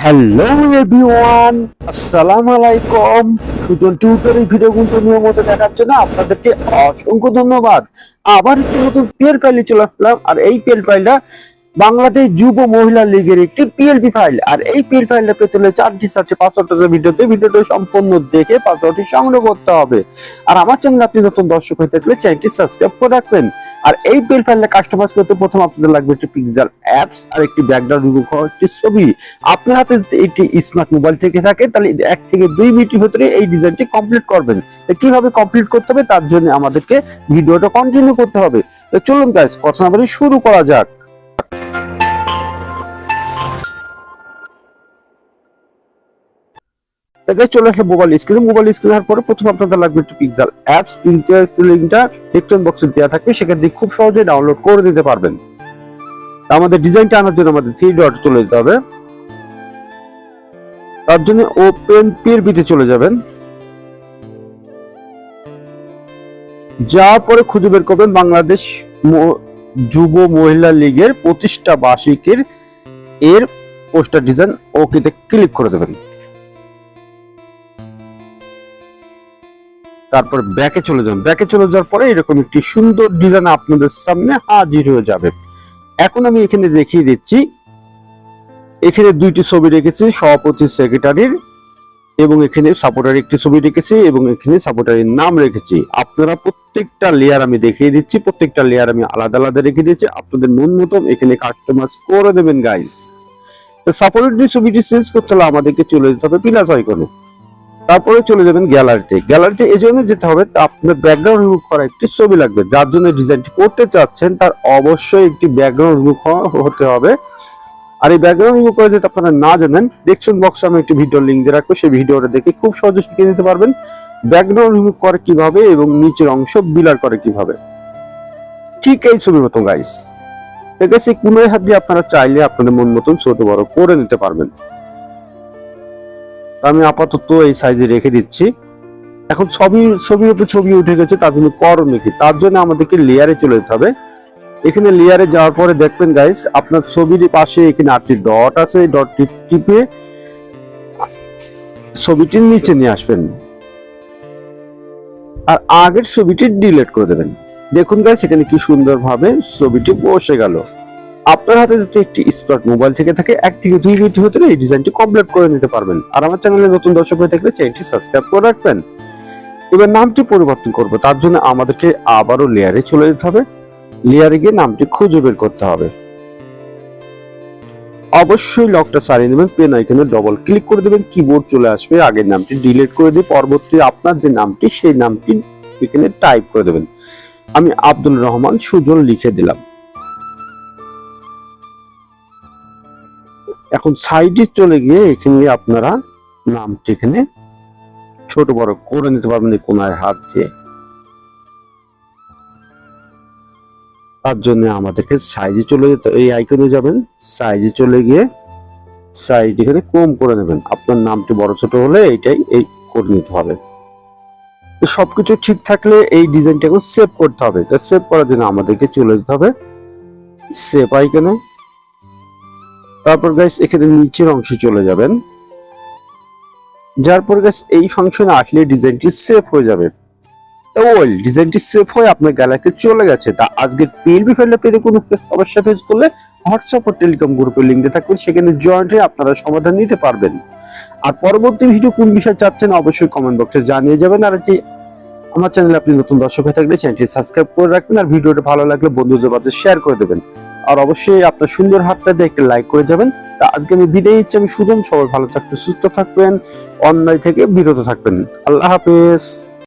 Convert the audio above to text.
Hello everyone আসসালামু আলাইকুম Sujan tutor এই ভিডিওগুলো নিয়মিত দেখার জন্য আপনাদেরকে অসংখ্য ধন্যবাদ। আবার একটি নতুন পেয়ার ফাইলে চলে আসলাম। আর এই পেল ফাইলটা বাংলাদেশ যুব মহিলা লীগের একটি পিএলপি ফাইল আর এই পিএল ফাইলটা পেতে হলে চারটি চারটি পাসওয়ার্ড ভিডিওতে ভিডিওটি সম্পূর্ণ দেখে পাসওয়ার্ডটি সংগ্রহ করতে হবে। আর আমার চ্যানেল আপনি নতুন দর্শক হয়ে থাকলে চ্যানেলটি সাবস্ক্রাইব করে রাখবেন। আর এই পিএল ফাইলটা কাস্টমাইজ করতে প্রথম আপনাদের লাগবে একটি পিক্সেল অ্যাপস আর একটি ব্যাকগ্রাউন্ড একটি ছবি। আপনার হাতে একটি স্মার্ট মোবাইল থেকে থাকে, তাহলে এক থেকে দুই মিনিটের ভিতরে এই ডিজাইনটি কমপ্লিট করবেন। তো কীভাবে কমপ্লিট করতে হবে? তার জন্য আমাদেরকে ভিডিওটা কন্টিনিউ করতে হবে। তো চলুন গাইস কথা না বলে শুরু করা যাক। তো guys, চলে আসলে মোবাইল স্ক্রিনে মোবাইল স্ক্রিনের পরে প্রথম আপনাদের লাগবে একটু অ্যাপস বক্সে দেওয়া থাকবে। সেখান থেকে খুব সহজে ডাউনলোড করে নিতে পারবেন। আমাদের ডিজাইনটা আনার জন্য আমাদের থ্রি ডট চলে যেতে হবে। তার জন্য ওপেন পিএলপিতে চলে যাবেন। যাওয়ার পরে খুঁজে বের করবেন বাংলাদেশ যুব মহিলা লীগের প্রতিষ্ঠা বার্ষিকীর এর পোস্টার ডিজাইন ওকেতে ক্লিক করে দেবেন। তারপর ব্যাকে চলে যান। ব্যাকে চলে যাওয়ার পরে এরকম একটি সুন্দর ডিজাইন আপনাদের সামনে হাজির হয়ে যাবে। এখন আমি এখানে দেখিয়ে দিচ্ছি। এখানে দুইটি ছবি রেখেছি, সভাপতি সেক্রেটারির এবং এখানে সাপোর্টার একটি ছবি রেখেছি এবং এখানে সাপোর্টারের নাম রেখেছি। আপনারা প্রত্যেকটা লেয়ার আমি দেখিয়ে দিচ্ছি, প্রত্যেকটা লেয়ার আমি আলাদা আলাদা রেখে দিচ্ছি আপনাদের মন মতন এখানে কাস্টমাইজ করে দেবেন গাইস তো সাপোর্টার ছবিটি চেঞ্জ করতে হলে আমাদেরকে চলে যেতে হবে প্লাস আইকনে তারপরে চলে যাবেন গ্যালারিতে গ্যালারিতে এই জন্য যেতে হবে আপনার ব্যাকগ্রাউন্ড রিমুভ করা একটি ছবি লাগবে। যার জন্য ডিজাইনটি করতে চাচ্ছেন, তার অবশ্যই একটি ব্যাকগ্রাউন্ড রিমুভ হতে হবে। আর এই ব্যাকগ্রাউন্ড রিমুভ করে যদি আপনারা না জানেন ডেসক্রিপশন বক্সে আমি একটি ভিডিও লিংক দিয়ে রাখব, সেই ভিডিওটা দেখে খুব সহজে শিখে নিতে পারবেন। ব্যাকগ্রাউন্ড রিমুভ করে কীভাবে এবং নিচের অংশ বিলার করে কীভাবে। ঠিক এই ছবির মতো গাইস আছে কোনো হাত দিয়ে আপনারা চাইলে আপনাদের মন মতন ছোট বড় করে নিতে পারবেন। আমি আপাতত এই সাইজে রেখে দিচ্ছি। এখন ছবি, ছবির উপর ছবি উঠে গেছে, তার জন্য করণীয় কি তার জন্য আমাদেরকে লেয়ারে চলে যেতে হবে। এখানে লেয়ারে যাওয়ার পরে দেখবেন গাইস আপনার ছবির পাশে এখানে আটটি ডট আছে ডটটি টিপে ছবিটির নিচে নিয়ে আসবেন। আর আগের ছবিটি ডিলিট করে দেবেন। দেখুন গাইস এখানে কি সুন্দরভাবে ছবিটি বসে গেল। আপনার হাতে যদি একটি স্মার্ট মোবাইল থেকে থাকে, এক থেকে দুই মিনিট ভিতরে এই ডিজাইনটি কমপ্লিট করে নিতে পারবেন। আর আমার চ্যানেলে নতুন দর্শক হয়ে থাকলে চ্যানেলটি সাবস্ক্রাইব করে রাখবেন। এবার নামটি পরিবর্তন করব, তার জন্য আমাদেরকে আবারও লেয়ারে চলে যেতে হবে। লেয়ারে গিয়ে নামটি খুঁজে বের করতে হবে। অবশ্যই লকটা সারিয়ে নেবেন পেন আইকনে ডবল ক্লিক করে দেবেন কিবোর্ড চলে আসবে আগের নামটি ডিলিট করে দিয়ে পরবর্তী আপনার যে নামটি, সেই নামটি এখানে টাইপ করে দেবেন। আমি আব্দুল রহমান সুজন লিখে দিলাম। এখন সাইডে চলে গিয়ে এখানে আপনারা নামটি এখানে ছোট বড় করে নিতে পারবেন কোনায় হাত দিয়ে। তার জন্য আমাদেরকে সাইজে চলে যেতে এই আইকনে যাবেন সাইজে চলে গিয়ে সাইজ এখানে কম করে নেবেন। আপনার নামটি বড় ছোট হলে এইটাই এই করে নিতে হবে। সবকিছু ঠিক থাকলে এই ডিজাইনটা এখন সেভ করতে হবে। সেভ করার জন্য আমাদেরকে চলে যেতে হবে সেভ আইকনে তারপর গাইস এখানে নিচের অংশে চলে যাবেন। যার পর গাইস এই ফাংশনে আসলে ডিজাইনটি সেভ হয়ে যাবে। ওয়েল ডিজাইনটি আর অবশ্যই করে রাখবেন, আর ভালো শেয়ার করে দেবেন। আর অবশ্যই আপনার সুন্দর হাতটা দিয়ে একটা লাইক করে যাবেন। তা আজকে আমি বিদায় নিচ্ছি, আমি সুজন, সবাই ভালো থাকবেন, সুস্থ থাকবেন, অন্যায় থেকে বিরত থাকবেন। আল্লাহ হাফেজ।